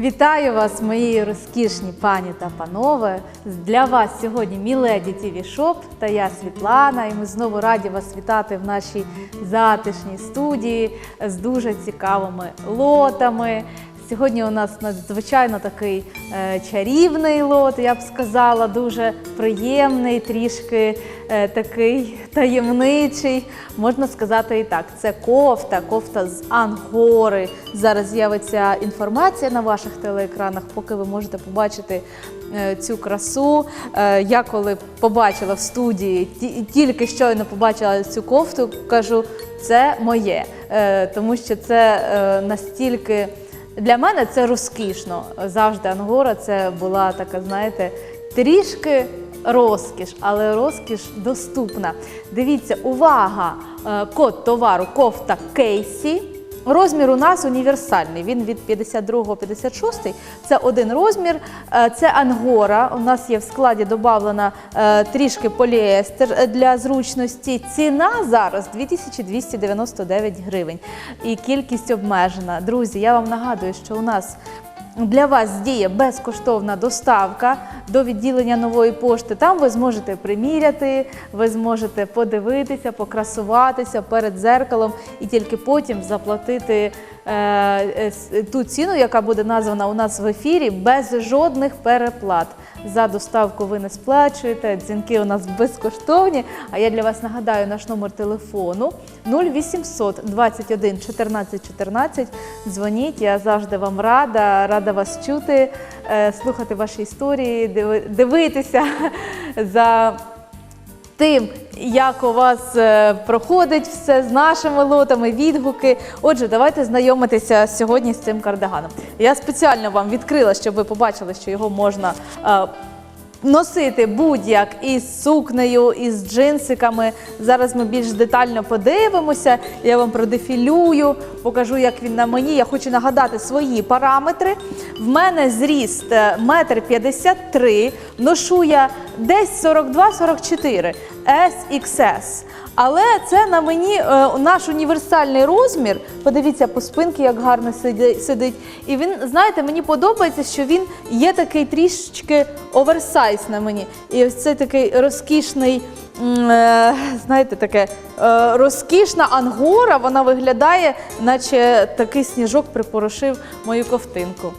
Вітаю вас, мої розкішні пані та панове. Для вас сьогодні Міледі Тіві Шоп та я Світлана. І ми знову раді вас вітати в нашій затишній студії з дуже цікавими лотами. Сьогодні у нас надзвичайно такий е, чарівний лот, я б сказала, дуже приємний, трішки е, такий таємничий. Можна сказати і так. Це кофта, кофта з ангори. Зараз з'явиться інформація на ваших телеекранах, поки ви можете побачити е, цю красу. Я коли побачила в студії, ті- тільки щойно побачила цю кофту, кажу, це моє, тому що це настільки. Для мене це розкішно. Завжди Ангора це була така, знаєте, трішки розкіш, але розкіш доступна. Дивіться, увага! е, Код товару кофта Кейсі. Розмір у нас універсальний. Він від 52-56. Це один розмір. Е, Це ангора. У нас є в складі додавлена е, трішки поліестер е, для зручності. Ціна зараз 2299 гривень. І кількість обмежена. Друзі, я вам нагадую, що у нас для вас діє безкоштовна доставка до відділення нової пошти. Там ви зможете приміряти, ви зможете подивитися, покрасуватися перед зеркалом і тільки потім заплатити ту ціну, яка буде названа у нас в ефірі, без жодних переплат. За доставку ви не сплачуєте, дзвінки у нас безкоштовні. А я для вас нагадаю наш номер телефону 0800 21 14 14. Дзвоніть, я завжди вам рада, рада вас чути, е, слухати ваші історії, диви- дивитися за тим, як у вас е, проходить все з нашими лотами, відгуки. Отже, давайте знайомитися сьогодні з цим кардиганом. Я спеціально вам відкрила, щоб ви побачили, що його можна. Е, Носити будь-як із сукнею, із джинсиками. Зараз ми більш детально подивимося. Я вам продефілюю, покажу, як він на мені. Я хочу нагадати свої параметри. В мене зріст е, метр п'ятдесят три, ношу я десь 42-44 SXS. Але це на мені е, наш універсальний розмір. Подивіться по спинці, як гарно сидить. І він, знаєте, мені подобається, що він є такий трішечки оверсайз на мені. І ось це такий розкішний, е, знаєте, таке е, розкішна ангора. Вона виглядає, наче такий сніжок припорошив мою ковтинку.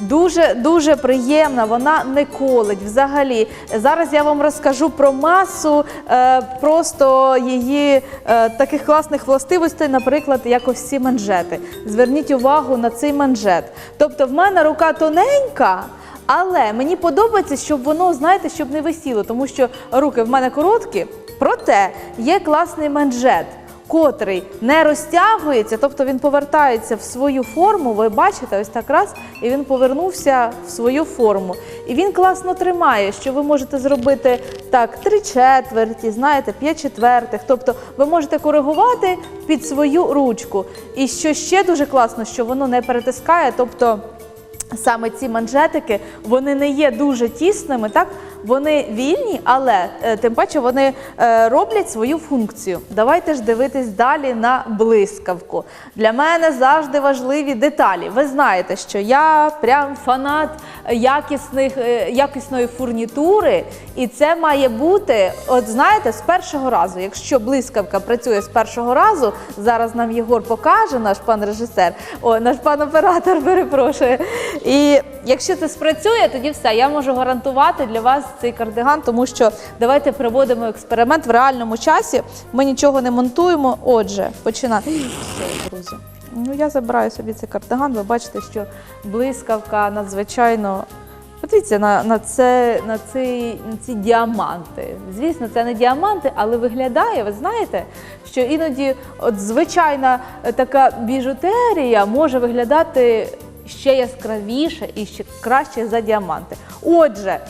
Дуже дуже приємна, вона не колить взагалі. Зараз я вам розкажу про масу е, просто її е, таких класних властивостей, наприклад, як ось ці манжети. Зверніть увагу на цей манжет. Тобто, в мене рука тоненька. Але мені подобається, щоб воно, знаєте, щоб не висіло, тому що руки в мене короткі, проте є класний манжет котрий не розтягується, тобто він повертається в свою форму. Ви бачите, ось так раз, і він повернувся в свою форму. І він класно тримає, що ви можете зробити так три четверті, знаєте, п'ять четвертих. Тобто ви можете коригувати під свою ручку. І що ще дуже класно, що воно не перетискає, тобто. Саме ці манжетики вони не є дуже тісними, так вони вільні, але е, тим паче вони е, роблять свою функцію. Давайте ж дивитись далі на блискавку. Для мене завжди важливі деталі. Ви знаєте, що я прям фанат якісних, е, якісної фурнітури, і це має бути, от знаєте, з першого разу. Якщо блискавка працює з першого разу, зараз нам Єгор покаже, наш пан режисер, о, наш пан оператор, перепрошую. І якщо це спрацює, тоді все, я можу гарантувати для вас цей кардиган, тому що давайте проводимо експеримент в реальному часі. Ми нічого не монтуємо. Отже, починати. Друзі. Ну, я забираю собі цей кардиган. Ви бачите, що блискавка надзвичайно. Подивіться на, на, це, на, ці, на ці діаманти. Звісно, це не діаманти, але виглядає, ви знаєте, що іноді от звичайна е, така біжутерія може виглядати ще яскравіше і ще краще за діаманти. Отже,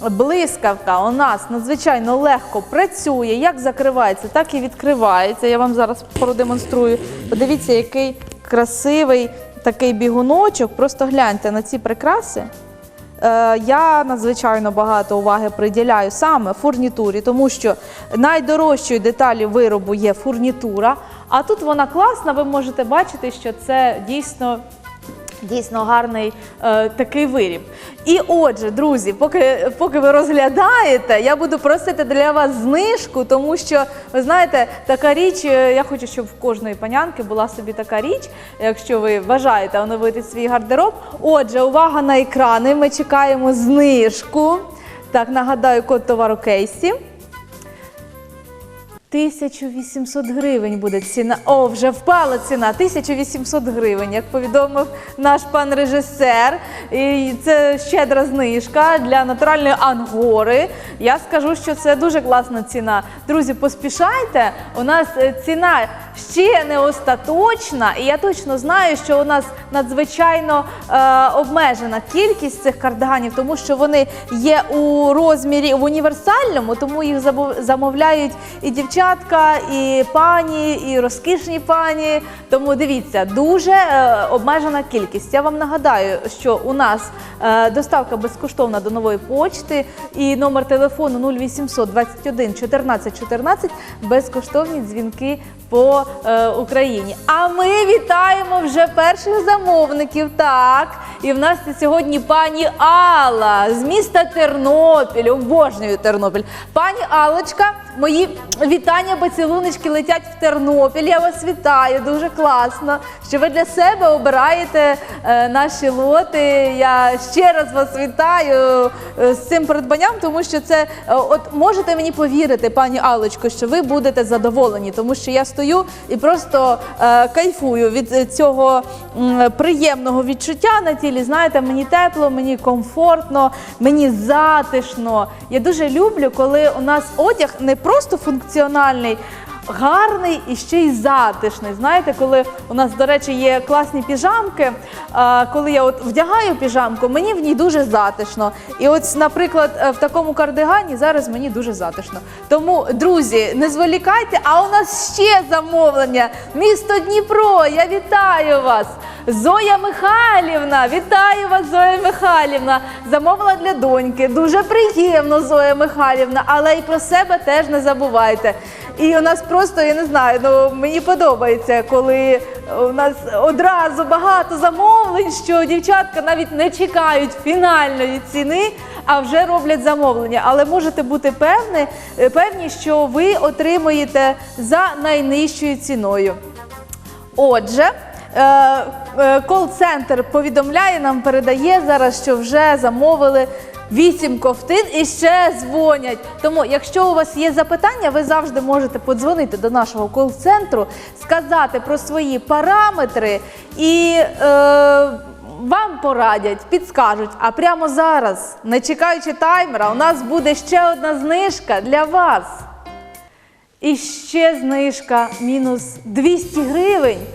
блискавка у нас надзвичайно легко працює, як закривається, так і відкривається. Я вам зараз продемонструю. Подивіться, який красивий такий бігуночок. Просто гляньте на ці прикраси. Е, Я надзвичайно багато уваги приділяю саме фурнітурі, тому що найдорожчою деталі виробу є фурнітура. А тут вона класна, ви можете бачити, що це дійсно Дійсно гарний е, такий виріб. І отже, друзі, поки, поки ви розглядаєте, я буду просити для вас знижку, тому що ви знаєте, така річ, е, я хочу, щоб в кожної панянки була собі така річ, якщо ви бажаєте оновити свій гардероб. Отже, увага на екрани. Ми чекаємо знижку. Так, нагадаю, код товару кейсі. 1800 гривень буде ціна. О, вже впала ціна. 1800 гривень, як повідомив наш пан режисер. І це щедра знижка для натуральної ангори. Я скажу, що це дуже класна ціна. Друзі, поспішайте. У нас е, ціна ще не остаточна, і я точно знаю, що у нас надзвичайно е, обмежена кількість цих кардиганів, тому що вони є у розмірі в універсальному, тому їх замовляють і дівчатка, і пані, і розкішні пані. Тому дивіться, дуже е, обмежена кількість. Я вам нагадаю, що у нас е, доставка безкоштовна до нової почти і номер телефону 0800 21 14 14 безкоштовні дзвінки по е, Україні. А ми вітаємо вже перших замовників. Так, і в нас сьогодні пані Алла з міста Тернопіль. Обожнюю Тернопіль. Пані Аллочка, мої вітання, поцілуночки летять в Тернопіль. Я вас вітаю. Дуже класно, що ви для себе обираєте е, наші лоти. Я ще раз вас вітаю е, з цим придбанням, тому що це е, от можете мені повірити, пані Аллочко, що ви будете задоволені, тому що я стою і просто е, кайфую від е, цього е, приємного відчуття на тілі. Знаєте, мені тепло, мені комфортно, мені затишно. Я дуже люблю, коли у нас одяг не просто функціональний. Гарний і ще й затишний. Знаєте, коли у нас, до речі, є класні піжамки. Коли я от вдягаю піжамку, мені в ній дуже затишно. І от, наприклад, е, в такому кардигані зараз мені дуже затишно. Тому, друзі, не зволікайте. А у нас ще замовлення. Місто Дніпро. Я вітаю вас. Зоя Михайлівна, вітаю вас, Зоя Михайлівна. Замовила для доньки. Дуже приємно, Зоя Михайлівна, але і про себе теж не забувайте. І у нас просто, я не знаю, ну мені подобається, коли у нас одразу багато замовлень, що дівчатка навіть не чекають фінальної ціни, а вже роблять замовлення. Але можете бути певні, певні, що ви отримуєте за найнижчою ціною. Отже, е, е, кол-центр повідомляє нам, передає зараз, що вже замовили. Вісім ковтин і ще дзвонять. Тому, якщо у вас є запитання, ви завжди можете подзвонити до нашого кол-центру, сказати про свої параметри і е, вам порадять, підскажуть. А прямо зараз, не чекаючи таймера, у нас буде ще одна знижка для вас. І ще знижка мінус 200 гривень.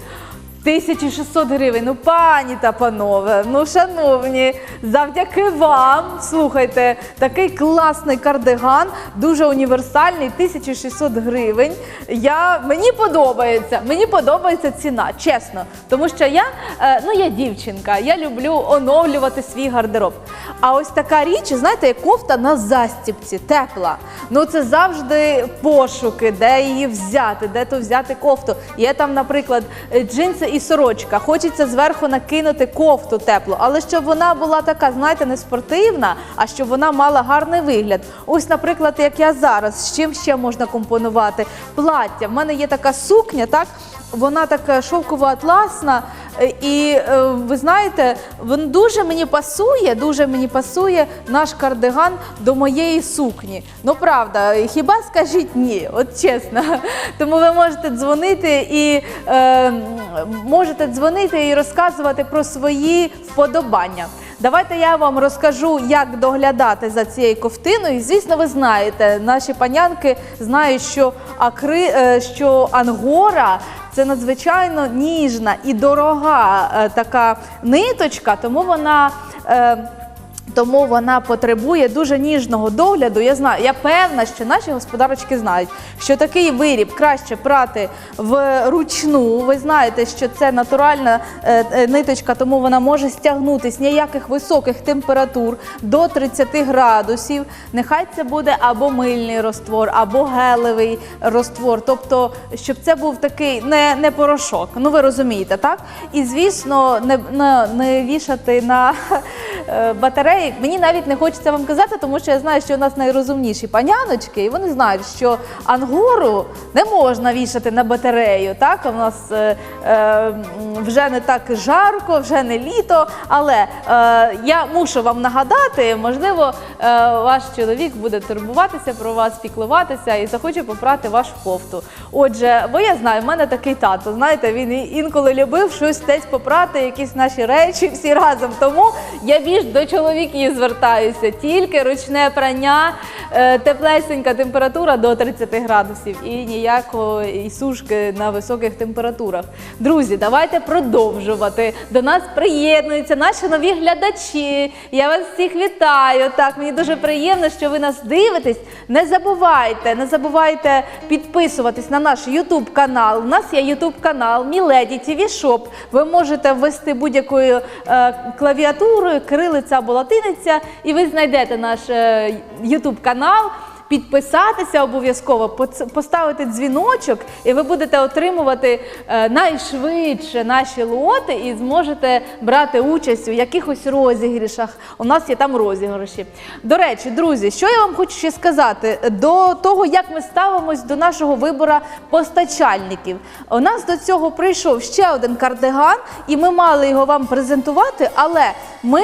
1600 гривень. Ну, пані та панове, ну шановні, завдяки вам, слухайте, такий класний кардиган, дуже універсальний, 1600 гривень. Я, мені подобається, мені подобається ціна, чесно. Тому що я, е, ну я дівчинка, я люблю оновлювати свій гардероб. А ось така річ, знаєте, кофта на застіпці, тепла. Ну це завжди пошуки, де її взяти, де то взяти кофту. Є там, наприклад, джинси і сорочка. Хочеться зверху накинути кофту теплу, але щоб вона була така, знаєте, не спортивна, а щоб вона мала гарний вигляд. Ось, наприклад, як я зараз, з чим ще можна компонувати? Плаття. В мене є така сукня, так. Вона така шовково-атласна, і е, ви знаєте, він дуже мені пасує, дуже мені пасує наш кардиган до моєї сукні. Ну правда, хіба скажіть ні? От чесно. Тому ви можете дзвонити і е, можете дзвонити і розказувати про свої вподобання. Давайте я вам розкажу, як доглядати за цією ковтиною. І, звісно, ви знаєте, наші панянки знають, що акри, е, що ангора це надзвичайно ніжна і дорога е, така ниточка, тому вона. Тому вона потребує дуже ніжного догляду. Я знаю, я певна, що наші господарочки знають, що такий виріб краще прати вручну. Ви знаєте, що це натуральна е, е, ниточка, тому вона може стягнутись ніяких високих температур до 30 градусів. Нехай це буде або мильний роствор, або гелевий роствор. Тобто, щоб це був такий не, не порошок. Ну ви розумієте, так? І звісно, не, не, не вішати на е, батареї. Мені навіть не хочеться вам казати, тому що я знаю, що у нас найрозумніші паняночки, і вони знають, що ангору не можна вішати на батарею. Так, у нас е, е, вже не так жарко, вже не літо. Але е, я мушу вам нагадати, можливо, е, ваш чоловік буде турбуватися про вас, піклуватися і захоче попрати вашу кофту. Отже, бо я знаю, в мене такий тато. Знаєте, він інколи любив щось десь попрати, якісь наші речі всі разом. Тому я більш до чоловіків звертаюся. Тільки ручне прання, е, теплесенька температура до 30 градусів і ніякої сушки на високих температурах. Друзі, давайте продовжувати. До нас приєднуються наші нові глядачі. Я вас всіх вітаю. Так, мені дуже приємно, що ви нас дивитесь. Не забувайте, не забувайте підписуватись на наш YouTube канал. У нас є YouTube канал Міледі TV Shop. Ви можете ввести будь-якою е, клавіатурою, кирилиця або латиниця, і ви знайдете наш е, YouTube канал. Підписатися обов'язково, поставити дзвіночок, і ви будете отримувати е, найшвидше наші лоти і зможете брати участь у якихось розігрішах. У нас є там розіграші. До речі, друзі, що я вам хочу ще сказати до того, як ми ставимось до нашого вибору постачальників. У нас до цього прийшов ще один кардиган, і ми мали його вам презентувати, але ми.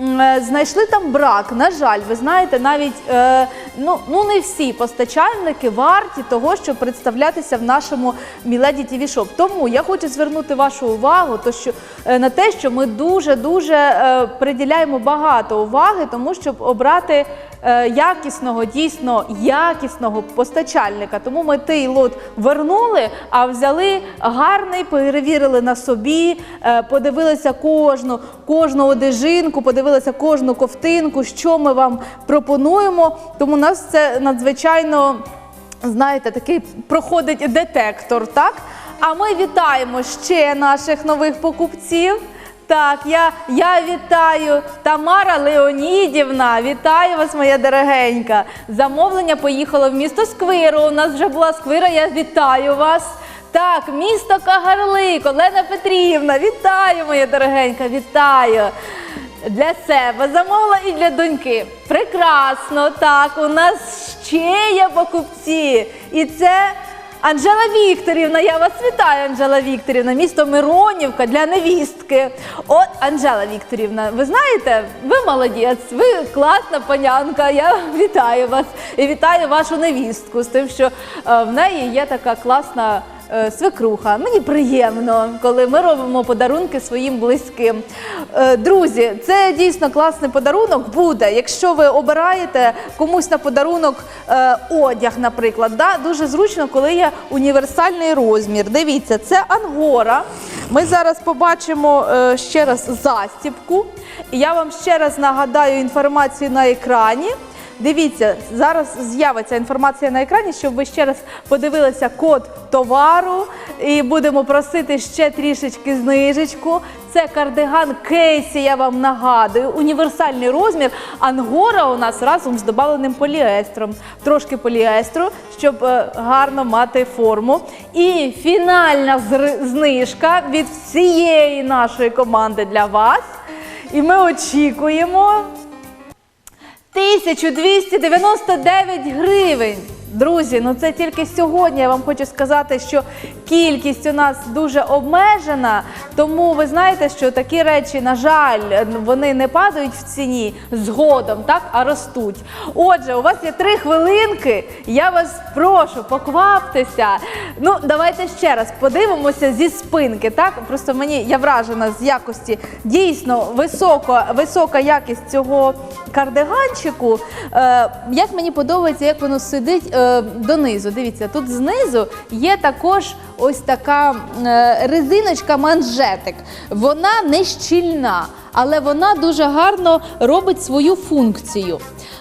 Е, Знайшли там брак. На жаль, ви знаєте, навіть е, ну, ну не всі постачальники варті того, щоб представлятися в нашому Міледі ТВ Шоп. Тому я хочу звернути вашу увагу, то що е, на те, що ми дуже дуже е, приділяємо багато уваги, тому щоб обрати е, якісного, дійсно якісного постачальника. Тому ми той лот вернули, а взяли гарний, перевірили на собі, е, подивилися кожну, кожну одежинку, подивилися кожну ковтинку, що ми вам пропонуємо. Тому нас це надзвичайно. Знаєте, такий проходить детектор, так? А ми вітаємо ще наших нових покупців. Так, я, я вітаю Тамара Леонідівна. Вітаю вас, моя дорогенька. Замовлення поїхало в місто Сквиру. У нас вже була Сквира, я вітаю вас. Так, місто Кагарлик, Олена Петрівна, вітаю, моя дорогенька, вітаю. Для себе замовила і для доньки. Прекрасно, так, у нас ще є покупці. І це Анжела Вікторівна, я вас вітаю, Анжела Вікторівна, місто Миронівка для невістки. От, Анжела Вікторівна, ви знаєте, ви молодець, ви класна панянка. Я вітаю вас і вітаю вашу невістку з тим, що е, в неї є така класна. Е, Свекруха, мені приємно, коли ми робимо подарунки своїм близьким. Е, Друзі, це дійсно класний подарунок буде. Якщо ви обираєте комусь на подарунок е, одяг, наприклад, да? дуже зручно, коли є універсальний розмір. Дивіться, це ангора. Ми зараз побачимо ще раз застібку. Я вам ще раз нагадаю інформацію на екрані. Дивіться, зараз з'явиться інформація на екрані, щоб ви ще раз подивилися код товару і будемо просити ще трішечки знижечку. Це кардиган Кейсі, я вам нагадую. Універсальний розмір. Ангора у нас разом з добавленим поліестром. Трошки поліестру, щоб е, гарно мати форму. І фінальна знижка від всієї нашої команди для вас. І ми очікуємо 1299 гривень. Друзі, ну це тільки сьогодні. Я вам хочу сказати, що кількість у нас дуже обмежена. Тому ви знаєте, що такі речі, на жаль, вони не падають в ціні згодом, так, а ростуть. Отже, у вас є три хвилинки. Я вас прошу, покваптеся. Ну, давайте ще раз подивимося зі спинки. Так, просто мені я вражена з якості дійсно висока, висока якість цього кардиганчику. Е, як мені подобається, як воно сидить е, донизу. Дивіться, тут знизу є також ось така е, резиночка манжетик. Вона не щільна, але вона дуже гарно робить свою функцію.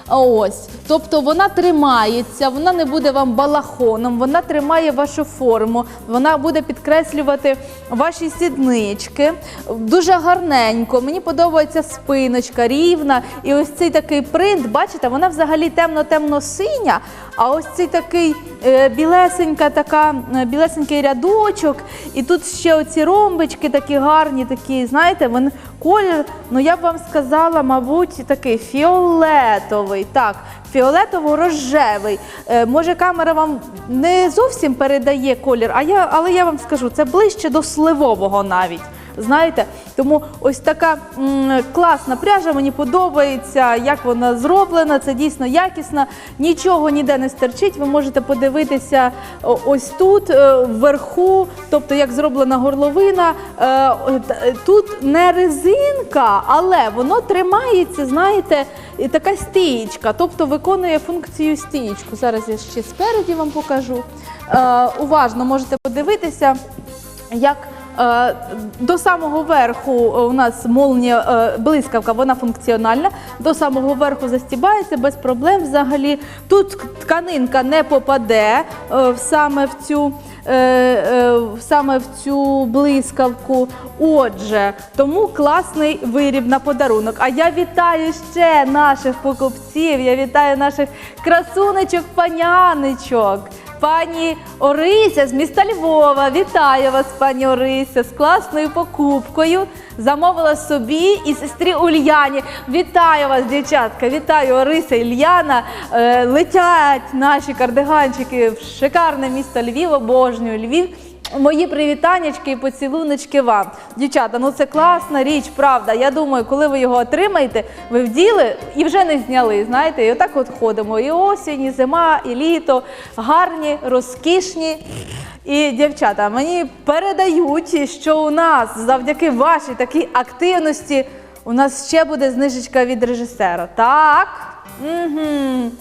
Ось, тобто вона тримається, вона не буде вам балахоном, вона тримає вашу форму, вона буде підкреслювати ваші сіднички. Дуже гарненько. Мені подобається спиночка рівна. І ось цей такий принт, бачите, вона взагалі темно-темно-синя, а ось цей такий е, білесенька, така, е, білесенький рядочок, і тут ще оці ромбички такі гарні, такі, знаєте, вони колір, ну я б вам сказала, мабуть, такий фіолетовий. Так, фіолетово-рожевий. Е, може, камера вам не зовсім передає колір, але я вам скажу, це ближче до сливового навіть. Знаєте, тому ось така класна пряжа, мені подобається, як вона зроблена, це дійсно якісна, нічого ніде не стерчить. Ви можете подивитися ось тут, е, вверху, тобто як зроблена горловина. Е, е, Тут не резинка, але воно тримається, знаєте, така стієчка, тобто виконує функцію стієчку. Зараз я ще спереді вам покажу. Уважно можете подивитися, як до самого верху е, у нас молнія е, блискавка, вона функціональна. До самого верху застібається без проблем взагалі. Тут тканинка не попаде е, саме в цю. е, е, Саме в цю блискавку. Отже, тому класний виріб на подарунок. А я вітаю ще наших покупців. Я вітаю наших красунечок, паняничок. Пані Орися з міста Львова. Вітаю вас, пані Орися, з класною покупкою. Замовила собі і сестрі Ульяні. Вітаю вас, дівчатка! Вітаю Орися Ільяна. Е, летять наші кардиганчики в шикарне місто Львів, обожнюю Львів. Мої привітаннячки і поцілуночки вам. Дівчата, ну це класна річ, правда. Я думаю, коли ви його отримаєте, ви вділи і вже не зняли. Знаєте, і отак от ходимо. І осінь, і зима, і літо. Гарні, розкішні. І дівчата, мені передають, що у нас завдяки вашій такій активності у нас ще буде знижечка від режисера. Так? Угу.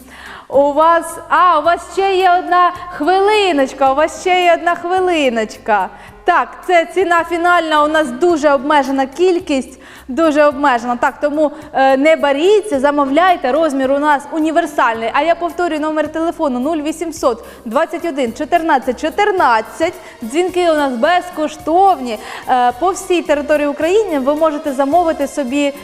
У вас, а, у вас ще є одна хвилиночка, у вас ще є одна хвилиночка. Так, це ціна фінальна, у нас дуже обмежена кількість, дуже обмежена. Так, тому е, не боріться, замовляйте. Розмір у нас універсальний. А я повторюю номер телефону 0800 21 14 14. Дзвінки у нас безкоштовні. Е, по всій території України ви можете замовити собі е,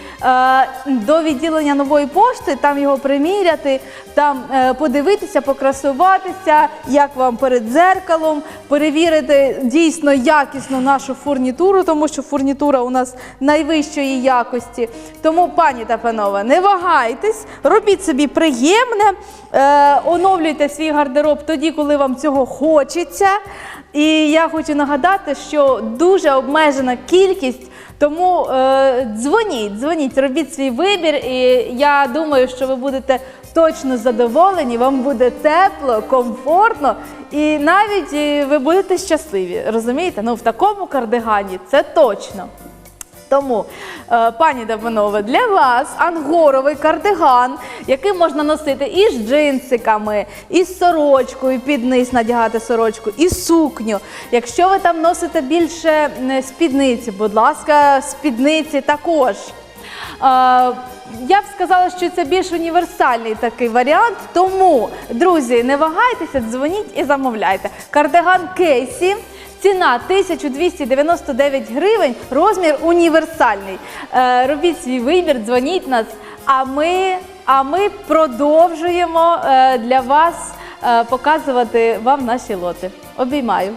до відділення нової пошти, там його приміряти, там подивитися, покрасуватися, як вам перед дзеркалом, перевірити дійсно якісну нашу фурнітуру, тому що фурнітура у нас найвищої якості. Тому, пані та панове, не вагайтесь, робіть собі приємне, е, оновлюйте свій гардероб тоді, коли вам цього хочеться. І я хочу нагадати, що дуже обмежена кількість. Тому е, дзвоніть, дзвоніть, робіть свій вибір, і я думаю, що ви будете точно задоволені, вам буде тепло, комфортно, і навіть е, ви будете щасливі. Розумієте? Ну в такому кардигані це точно. Тому, е, пані та для вас ангоровий кардиган, який можна носити і з джинсиками, і з сорочкою, під низ надягати сорочку, і сукню. Якщо ви там носите більше спідниці, будь ласка, спідниці також. Е, Я б сказала, що це більш універсальний такий варіант. Тому, друзі, не вагайтеся, дзвоніть і замовляйте. Кардиган Кейсі. Ціна 1299 гривень, розмір універсальний. Е, робіть свій вибір, дзвоніть нас. А ми, а ми продовжуємо е, для вас е, показувати вам наші лоти. Обіймаю.